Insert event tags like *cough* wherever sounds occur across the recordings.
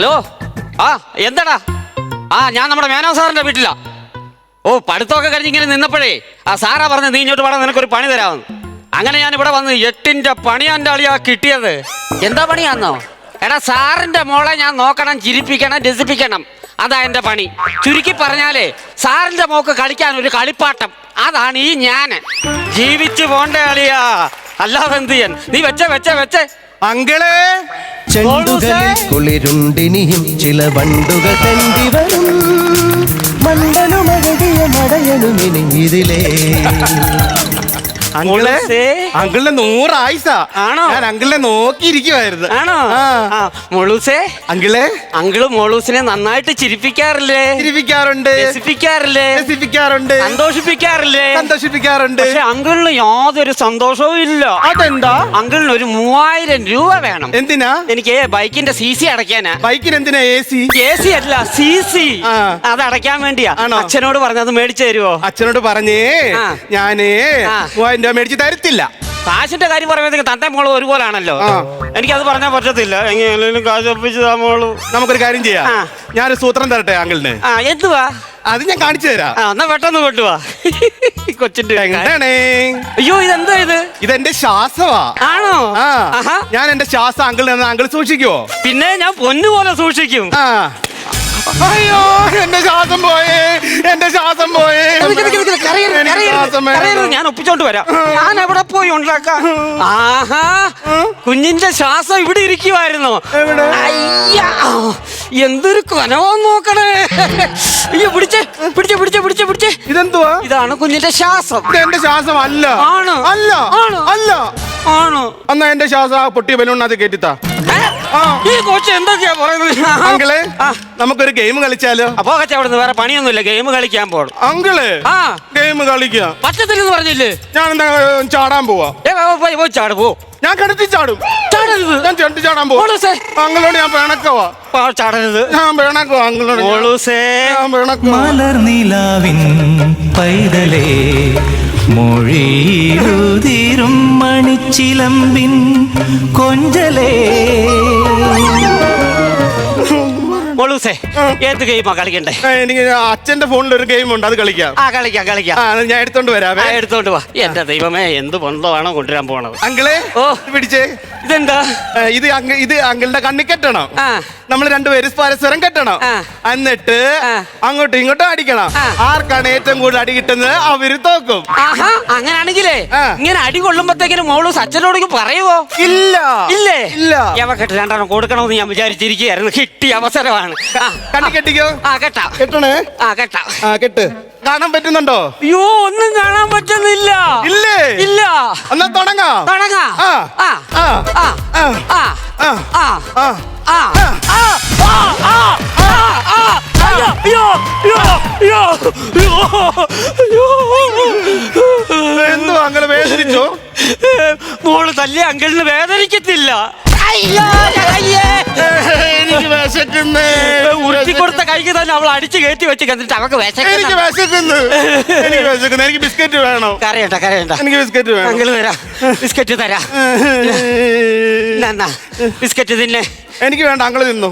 Hello? ആ എന്താടാ? ആ ഞാൻ നമ്മുടെ മേനോ സാറിന്റെ വീട്ടിലാ. ഓ പഠിത്തമൊക്കെ കഴിഞ്ഞ് ഇങ്ങനെ നിന്നപ്പോഴേ ആ സാറാ പറഞ്ഞത് നീ ഇങ്ങോട്ട് വേണം നിനക്കൊരു പണി തരാമെന്ന്. അങ്ങനെ ഞാൻ ഇവിടെ വന്ന് എട്ടിന്റെ പണിയാന്റെ അളിയാ കിട്ടിയത്. എന്താ പണിയാന്നോ? എടാ സാറിന്റെ മോളെ ഞാൻ നോക്കണം ചിരിപ്പിക്കണം രസിപ്പിക്കണം. അതാ എന്റെ പണി. ചുരുക്കി പറഞ്ഞാലേ സാറിന്റെ മോക്ക് കളിക്കാൻ ഒരു കളിപ്പാട്ടം. അതാണ് ഈ ഞാൻ ജീവിച്ചു പോണ്ടേ അളിയാ. അല്ലാതെ എന്ത് ചെയ്യാൻ? നീ വെച്ചേ വെച്ചേ വെച്ചേ. അങ്കിളേ. ചെണ്ടുകളിൽ കുളിരുണ്ടിനിയും ചില വണ്ടുകൾ കണ്ടി വരും. മണ്ടനുമഴകിയ മടയനുമിനി ഇതിലേ. അങ്കിളെ നൂറ് ആയിസ. ആണോ? ഞാൻ അങ്കിളിനെ നോക്കിയിരിക്കുവായിരുന്നു. ആണോ? മോളൂസേ. അങ്കിളെ? അങ്കിൾ മോളൂസിനെ നന്നായിട്ട് ചിരിപ്പിക്കാറില്ലേ? ചിരിപ്പിക്കാറുണ്ട്. രസിപ്പിക്കാറില്ലേ? രസിപ്പിക്കാറുണ്ട്. സന്തോഷിപ്പിക്കാറില്ലേ? സന്തോഷിപ്പിക്കാറുണ്ട്. പക്ഷെ അങ്കിളിന് യാതൊരു സന്തോഷവും ഇല്ല. അതെന്താ? അങ്കിളിന് ഒരു മൂവായിരം രൂപ വേണം. എന്തിനാ? എനിക്ക് ബൈക്കിന്റെ സി സി അടയ്ക്കാനാ. ബൈക്കിന് എന്തിനാ എ സി? എ സി അല്ല സി സി. അത് അടയ്ക്കാൻ വേണ്ടിയാ. അച്ഛനോട് പറഞ്ഞത് മേടിച്ചു തരുവോ? അച്ഛനോട് പറഞ്ഞേ ഞാനേ. മൂവായിരം രൂപ മേടിച്ച് തരത്തില്ല. കാശിന്റെ കാര്യം പറയുമ്പോഴത്തേക്ക് തന്റെ മോൾ ഒരുപോലാണല്ലോ. എനിക്ക് അത് പറഞ്ഞാൽ പറ്റത്തില്ല. എങ്ങനെയാണെങ്കിലും കാശ് ഒപ്പിച്ച് താ മോൾ. നമുക്കൊരു കാര്യം ചെയ്യാം. ആ. ഞാനൊരു സൂത്രം തരട്ടെ അങ്കിളിന്? ആ എന്തുവാ? അത് ഞാൻ കാണിച്ചു തരാം. ആ എന്നാ പെട്ടെന്ന് കൊണ്ടുവാ കൊച്ചിന്റെ കാര്യം. അയ്യോ ഇതെന്താ ഇത്? ഇതെന്റെ ശ്വാസമാ ആണോ? ആ. ആഹാ. ഞാൻ എന്റെ ശ്വാസം അങ്കിളിൽ നിന്ന് അങ്കിൾ സൂക്ഷിക്കുവോ? പിന്നെ ഞാൻ പൊന്നുപോലെ സൂക്ഷിക്കും. ആ. അയ്യോ എന്റെ ശ്വാസം പോയേ എന്റെ ശ്വാസം പോയേ. നിക്ക് നിക്ക് നിക്ക് കരയരുത്, എനിക്ക് കരയരുത്, ശ്വാസം വേണം. കരയരുത്, ഞാൻ ഒപ്പിച്ചോണ്ട് വരാം. ഞാൻ എവിടെ പോയി ഉണ്ടാക്കാം? ആഹാ കുഞ്ഞിന്റെ ശ്വാസം ഇവിടെ ഇരിക്കുവായിരുന്നോ. എവിടെ? അയ്യ എന്തൊരു കൊനവോ നോക്കണേ. അയ്യോ പിടിച്ചേ പിടിച്ചേ പിടിച്ചേ പിടിച്ചേ പിടിച്ചേ. ഇതെന്തുവാ? ഇതാണ് കുഞ്ഞിന്റെ ശ്വാസം. ഇത് എന്റെ ശ്വാസം അല്ല. ആണ്. അല്ല. ആണ്. അല്ല. ആണോ. എന്നാ എന്റെ ശ്വാസം ആ പൊട്ടിയ ബലൂണിനകത്ത്? ആ. ഈ കോച്ച് എന്തൊക്കെയാ പറയുന്നത്? അങ്കിളെ. നമുക്കൊരു ഗെയിം കളിച്ചാലോ? അപ്പോ കച്ച അവിടുന്ന് വേറെ പണിയൊന്നുമില്ല. ഗെയിം കളിക്കാൻ പോകണം അങ്കിൾ ആ. ഗെയിം കളിക്കാം. പറ്റത്തില്ലെന്ന് പറഞ്ഞില്ലേ? ഞാൻ എന്താ ചാടാൻ പോവാ. ഏ, പോ, പോയി ചാട് പോ. ഞാൻ കിടത്തി ചാടും. ചാടരുത്. ഞാൻ ചെണ്ടി ചാടാൻ പോവാ. മോളൂസേ. അങ്കിളോട് ഞാൻ പിണക്കവാ. ചാടരുത്. ഞാൻ പിണക്കവാ അങ്കിളോട് ഞാൻ- മോളൂസേ മലർ പിണക്കവാ. പൈതലേ മൊഴിയിലുതിരും മണിച്ചിലമ്പിൻ കൊഞ്ചലേ. മോളൂസേ ഏത് ഗെയിമാ കളിക്കണ്ടേ? എനിക്ക് അച്ഛന്റെ ഫോണിൽ ഒരു ഗെയിം ഉണ്ട് അത് കളിക്കാം. ആ കളിക്കാം കളിക്കാം. ആ ഞാൻ എടുത്തോണ്ട് ആ വരാവേ എടുത്തോണ്ട് വാ. എന്റെ ദൈവമേ എന്ത് ബന്ധമാണോ കൊണ്ടുവരാൻ പോണത്? അങ്കിളെ ഓ. ഇത് പിടിച്ചേ. ഇതെന്താ? ഇത് അങ്ക- ഇത് അങ്കിളുടെ കണ്ണി കെട്ടണം. ആ. നമ്മൾ രണ്ടുപേരും പരസ്പരം കെട്ടണം. ആ. എന്നിട്ട് ആ. അങ്ങോട്ടും ഇങ്ങോട്ടും അടിക്കണം. ആ. ആർക്കാണ് ഏറ്റവും കൂടുതൽ അടി കിട്ടുന്നത്? അവർ തോക്കും. ആഹാ അങ്ങനാണെങ്കിലേ ആ. ഇങ്ങനെ അടി കൊള്ളുമ്പത്തേക്കിനും മോളൂസ് അച്ഛനോട് പറയുവോ? ഇല്ല. ഇല്ലേ? ഇല്ല. യവക്കെട്ട് രണ്ടെണ്ണം കൊടുക്കണമെന്ന് ഞാൻ വിചാരിച്ചിരിക്കുകയായിരുന്നു. കിട്ടിയ അവസരമാണ്. ആ, കണ്ണി കെട്ടിക്കോ ആ കേട്ടാ കെട്ടണേ ആ കേട്ടാ ആ കെട്ട് കാണാൻ പറ്റുന്നുണ്ടോ അയ്യോ ഒന്നും കാണാൻ പറ്റുന്നില്ല ഇല്ലേ ഇല്ല എന്നാ തുടങ്ങാ തുടങ്ങാ ആ. ആ ആ. ആ ആ. ആ ആ. ആ ആ. ആ ആ ആ ആ ആ ആ അയ്യോ അയ്യോ അയ്യോ അയ്യോ അയ്യോ എന്തുവാ അങ്ങനെ വേദനിച്ചോ മോൾ തല്ലിയ അങ്കിളിന് വേദനിക്കത്തില്ല അയ്യോ അയ്യേ എനിക്ക് വിശക്കുന്നേ. ഉരുട്ടി കൊടുത്ത കൈക്ക് തന്നെ അവൾ അടിച്ചു കയറ്റി വെച്ച് എന്നിട്ട് അവക്ക് എനിക്ക് വിശക്കുന്ന. വിശക്കുന്നു എനിക്ക് വിശക്കുന്നു. എനിക്ക് ബിസ്ക്കറ്റ് വേണം. കരയണ്ട കരയണ്ട. എനിക്ക് ബിസ്ക്കറ്റ് വേണം. അങ്കിൾ തരാം ബിസ്ക്കറ്റ് തരാം. *laughs* എന്നാ ബിസ്ക്കറ്റ് തിന്നെ. എനിക്ക് വേണ്ട അങ്കിൾ തിന്നു.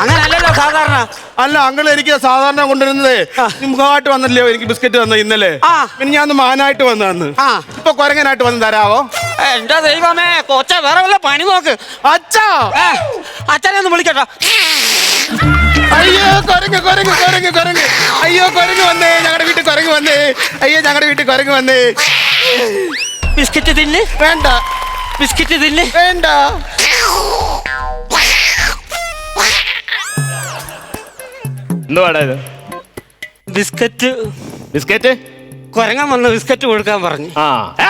അങ്ങനല്ലല്ലോ സാധാരണ. അല്ല അങ്കിൾ എനിക്ക് സാധാരണ കൊണ്ടുവരുന്നത്. മുഖമായിട്ട് വന്നല്ലോ എനിക്ക് ബിസ്ക്കറ്റ് തന്ന ഇന്നലെ? ആ. പിന്നെ ഞാൻ മാനായിട്ട് വന്നു ആ. ഇപ്പൊ കൊരങ്ങനായിട്ട് വന്ന് തരാവോ? എന്റെ ദൈവമേ കൊച്ച വേറെ വല്ല പണി നോക്ക്. അച്ഛാ! ഏ, അച്ഛനെ ഒന്ന് വിളിക്കട്ടോ. അയ്യോ കൊരങ്ങ് കൊരങ്ങ് കൊരങ്ങ് കൊരങ്ങ്. അയ്യോ കൊരങ്ങ് വന്നേ ഞങ്ങളുടെ വീട്ടിൽ കൊരങ്ങ് വന്നേ. അയ്യോ ഞങ്ങളുടെ വീട്ടിൽ കൊരങ്ങ് വന്നേ. ബിസ്ക്കറ്റ് തിന്ന്. വേണ്ട. ബിസ്ക്കറ്റ് തിന്ന്. വേണ്ട. എന്തുവാടാ ഇത്? ബിസ്ക്കറ്റ്. ബിസ്ക്കറ്റ്? കൊരങ്ങൻ വന്ന് ബിസ്ക്കറ്റ് കൊടുക്കാൻ പറഞ്ഞു. ആ. ഏ,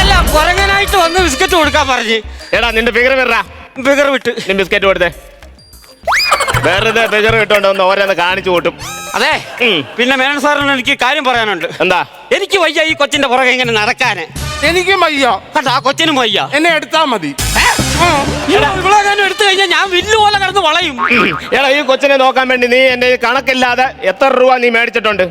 അല്ല കൊരങ്ങനായിട്ട് വന്ന് ബിസ്ക്കറ്റ് കൊടുക്കാൻ പറഞ്ഞു. എടാ നിന്റെ ഫിഗർ വരാ ബിഗർ വിട്ട്. നീ ബിസ്ക്കറ്റ് കൊടുത്തേ. വേറെ ഫിഗർ വിട്ടോണ്ട് ഒന്ന് ഓരോന്ന് കാണിച്ചു കൂട്ടും. അതെ. ഉം. പിന്നെ മേനൻ സാറിന് എനിക്ക് കാര്യം പറയാനുണ്ട്. എന്താ? എനിക്ക് വയ്യ ഈ കൊച്ചിന്റെ പുറകെ ഇങ്ങനെ നടക്കാന്. എനിക്കും വയ്യ. കണ്ടോ ആ കൊച്ചിനും വയ്യ. എന്നെ എടുത്താ മതി. ഇവിടെ ഞാൻ എടുത്തു കഴിഞ്ഞാൽ ഞാൻ വില്ല് പോലെ കിടന്ന് വളയും. എടാ ഈ കൊച്ചിനെ നോക്കാൻ വേണ്ടി നീ എന്റെ ഈ കണക്കില്ലാതെ എത്ര രൂപ നീ മേടിച്ചിട്ടുണ്ട്?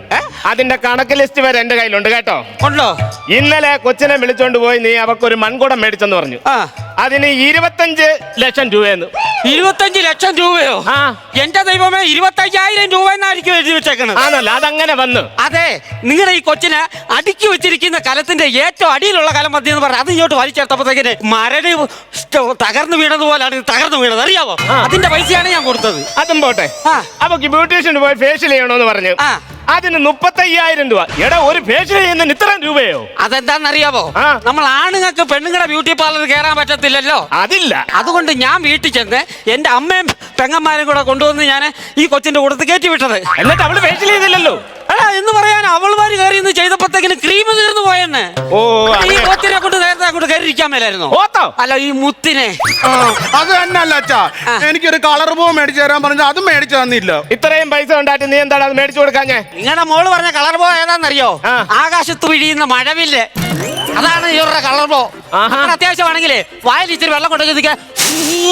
അതിന്റെ കണക്ക് ലിസ്റ്റ് വരെ എന്റെ കയ്യിലുണ്ട് കേട്ടോ. ഉണ്ടോ? ഇന്നലെ കൊച്ചിനെ വിളിച്ചോണ്ട് പോയി നീ അവക്കൊരു മൺകുടം മേടിച്ചെന്ന് പറഞ്ഞു. ആ. അതിന് ഇരുപത്തഞ്ച് ലക്ഷം രൂപയെന്ന്. ഇരുപത്തഞ്ച് ലക്ഷം രൂപയോ? ആ. എന്റെ ദൈവമേ ഇരുപത്തയ്യായിരം രൂപ എന്നായിരിക്കും എഴുതി വെച്ചേക്കണത് ആണല്ലോ അതങ്ങനെ വന്നു. അതെ നിങ്ങളുടെ ഈ കൊച്ചിനെ അടുക്കി വെച്ചിരിക്കുന്ന കലത്തിന്റെ ഏറ്റവും അടിയിലുള്ള കലം മതി എന്ന് പറഞ്ഞു അത് ഇങ്ങോട്ട് വലിച്ചെടുത്തപ്പോഴത്തേക്കിന് മരട് തകർന്നു വീണത് പോലാണ് തകർന്നു വീണത്. അറിയാവോ? അതിന്റെ പൈസയാണ് ഞാൻ കൊടുത്തത്. അതും പോട്ടെ. ആ. ബ്യൂട്ടീഷ്യന് പോയി ഫേഷ്യൽ ചെയ്യണോന്ന് പറഞ്ഞു. ആ. അതിന് മുപ്പത്തയ്യായിരം രൂപ. എടാ ഒരു ഫേഷ്യൽ ചെയ്യുന്നതിന് ഇത്രയും രൂപയോ? അതെന്താണെന്നറിയാവോ ആ. നമ്മൾ ആണുങ്ങൾക്ക് പെണ്ണുങ്ങളുടെ ബ്യൂട്ടി പാർലർ കയറാൻ പറ്റത്തില്ലല്ലോ. അതില്ല. അതുകൊണ്ട് ഞാൻ വീട്ടിൽ ചെന്ന് എന്റെ അമ്മയും പെങ്ങന്മാരും കൂടെ കൊണ്ടുവന്ന് ഞാൻ ഈ കൊച്ചിന്റെ കൂടത്ത് കയറ്റി വിട്ടത്. എന്നിട്ട് അവൾ ഫേഷ്യൽ ചെയ്തില്ലല്ലോ എടാ എന്ന് പറയാൻ അവൾമാര് കയറി ഇന്ന് ചെയ്തപ്പോഴത്തേക്കിന് ക്രീം തീർന്നു പോയെന്ന്. ഓ ഈ. കൊച്ചിനെ കൊണ്ട് നേരത്തെ കൊണ്ട് കയറി ഇരിക്കാൻ മേലായിരുന്നു. ഓത്തോ. അല്ല ഈ മുത്തിനെ. ആ, അത് തന്നെ അല്ല അച്ഛാ എനിക്കൊരു കളർ പൂ മേടിച്ചു തരാൻ പറഞ്ഞു അത് മേടിച്ചു തന്നില്ല. ഇത്രയും പൈസ ഉണ്ടായിട്ട് നീ എന്താണ് അത് മേടിച്ചു കൊടുക്കാഞ്ഞേ നിങ്ങളുടെ മോൾ പറഞ്ഞ കളർ ബോ ഏതാണെന്നറിയോ? ആ. ആകാശത്ത് വിഴിയുന്ന മഴവില്ല്. അതാണ് ഇവരുടെ കളർ ബോ ആഹാ. അങ്ങനെ അത്യാവശ്യമാണെങ്കിലേ വായിൽ ഇച്ചിരി വെള്ളം കൊണ്ടൊക്കെ നിൽക്കാൻ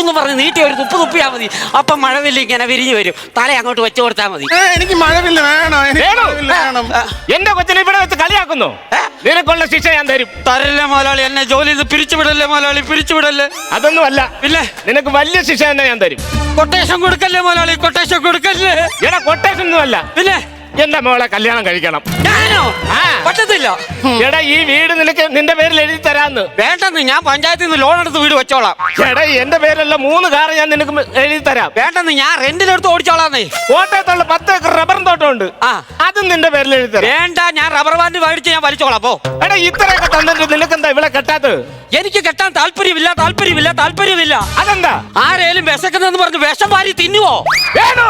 എന്ന് പറഞ്ഞ് നീട്ടി ഒരു തുപ്പ് തുപ്പിയാ മതി. അപ്പൊ മഴവില്ല ഇങ്ങനെ വിരിഞ്ഞു വരും. തല അങ്ങോട്ട് വെച്ചു കൊടുത്താൽ മതി. ഏ, എനിക്ക് മഴവില്ല വേണം എനിക്ക് വേണോ? മഴവില്ല വേണം. എന്റെ കൊച്ചിനെ ഇവിടെ വെച്ച് കളിയാക്കുന്നു? നിനക്കുള്ള ശിക്ഷ ഞാൻ തരും. തരല്ലേ മുതലാളി എന്നെ ജോലി പിരിച്ചുവിടല്ലേ മുതലാളി പിരിച്ചുവിടല്ലേ? അതൊന്നും അല്ല പിന്നെ? നിനക്ക് വലിയ ശിക്ഷ തന്നെ ഞാൻ തരും. കൊട്ടേഷൻ കൊടുക്കല്ലേ മുതലാളി കൊട്ടേഷൻ കൊടുക്കല്ലേ? എടാ കൊട്ടേഷൻ ഒന്നും അല്ല പിന്നെ? എന്റെ മോളെ കല്യാണം കഴിക്കണം. ഞാനോ? ആ. പറ്റത്തില്ല എടാ ഈ വീട് നിനക്ക് നിന്റെ പേരിൽ എഴുതി തരാന്ന്. വേണ്ടെന്ന് ഞാൻ പഞ്ചായത്തിൽ നിന്ന് ലോൺ എടുത്ത് വീട് വെച്ചോളാം. എടാ എന്റെ പേരല്ല മൂന്ന് കാർ ഞാൻ നിനക്ക് എഴുതി തരാം. വേണ്ടെന്ന് ഞാൻ റെന്റിലെടുത്ത് ഓടിച്ചോളാന്നേ. കോട്ടയത്തുള്ള പത്ത് ഏക്കർ റബ്ബർ തോട്ടമുണ്ട്. ആ. അതും നിന്റെ പേരിൽ എഴുതി തരാം. വേണ്ട ഞാൻ റബ്ബർ ബാൻഡ് മേടിച്ച് ഞാൻ വലിച്ചോളാം പോ. എടാ ഇത്രയൊക്കെ തന്നിട്ട് നിനക്ക് എന്താ ഇവിടെ കെട്ടാത്തത്? എനിക്ക് കെട്ടാൻ താല്പര്യമില്ല താല്പര്യമില്ല താല്പര്യമില്ല. അതെന്താ? ആരേലും വിശക്കുന്നെന്ന് പറഞ്ഞ് വിഷം വാരി തിന്നുവോ? വേണോ?